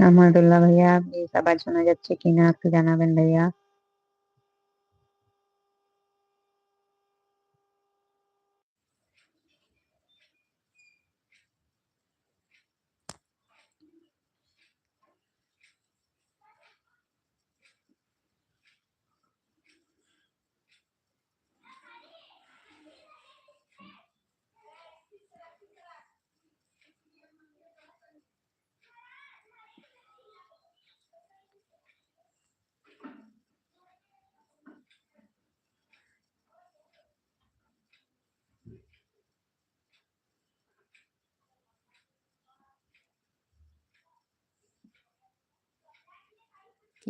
আহমদুল্লাহ ভাইয়া আপনি আবার শোনা যাচ্ছে কিনা একটু জানাবেন ভাইয়া।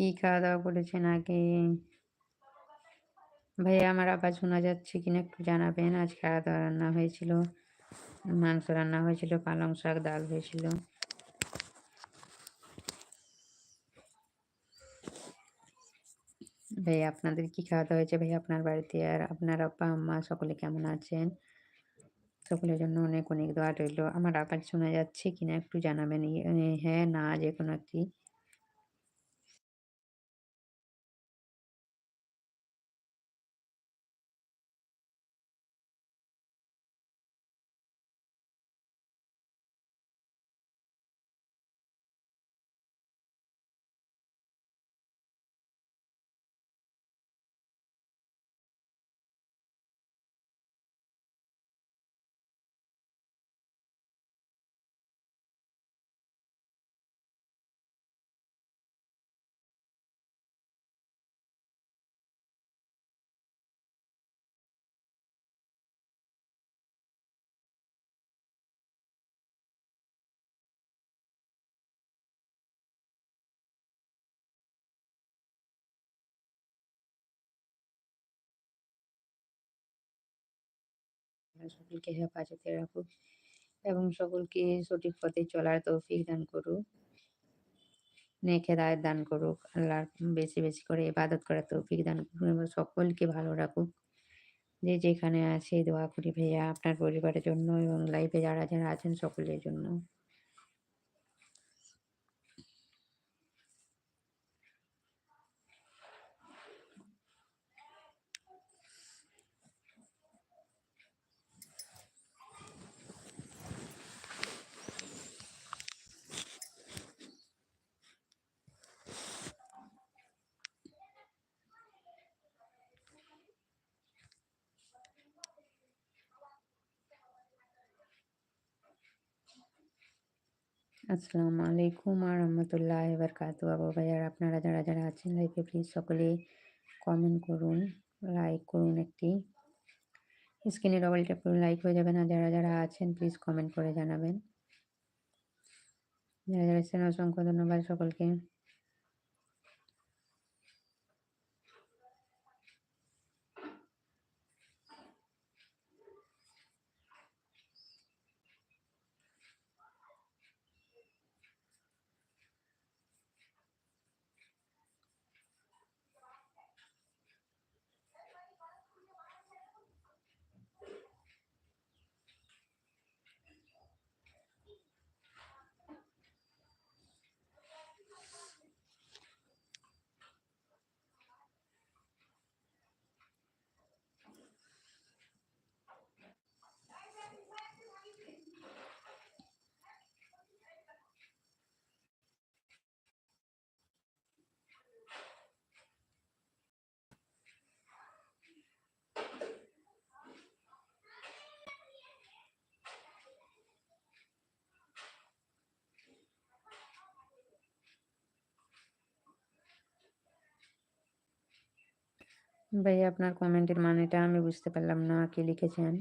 কি খাওয়া দাওয়া করেছেন আগে? ভাইয়া, আমার আবার শোনা যাচ্ছে কিনা একটু জানাবেন। আজ খাওয়া দাওয়া রান্না হয়েছিল, মাংস রান্না হয়েছিল, পালং শাক, ডাল হয়েছিল। ভাই আপনাদের কি খাওয়া দাওয়া হয়েছে? ভাই আপনার বাড়িতে আর আপনার আব্বা আম্মা সকলে কেমন আছেন? সকলের জন্য অনেক অনেক দোয়া রইল। আমার আবার শোনা যাচ্ছে কিনা একটু জানাবেন। হ্যাঁ না, যে কোনো একটি সকলকে হেফাজতে রাখুক এবং সকলকে সঠিক পথে চলার তৌফিক দান করুক নেখে দায়ের দান করুক, আল্লাহর বেশি বেশি করে ইবাদত করার তৌফিক দান করুক এবং সকলকে ভালো রাখুক। যে যেখানে আছে দোয়া করি ভাইয়া, আপনার পরিবারের জন্য এবং লাইফে যারা যারা আছেন সকলের জন্য। আসসালামু আলাইকুম আর রহমতুল্লাহ এবার কাতু আবু ভাইয়ার আপনারা যারা যারা আছেন লাইফে প্লিজ সকলে কমেন্ট করুন লাইক করুন একটি। স্ক্রিনে ডবল ট্যাপ করুন লাইক হয়ে যাবে না। যারা যারা আছেন প্লিজ কমেন্ট করে জানাবেন। যারা যারা আছেন, অসংখ্য ধন্যবাদ সকলকে। ভাই আপনার কমেন্টের মানেটা আমি বুঝতে পারলাম না। কি লিখেছেন?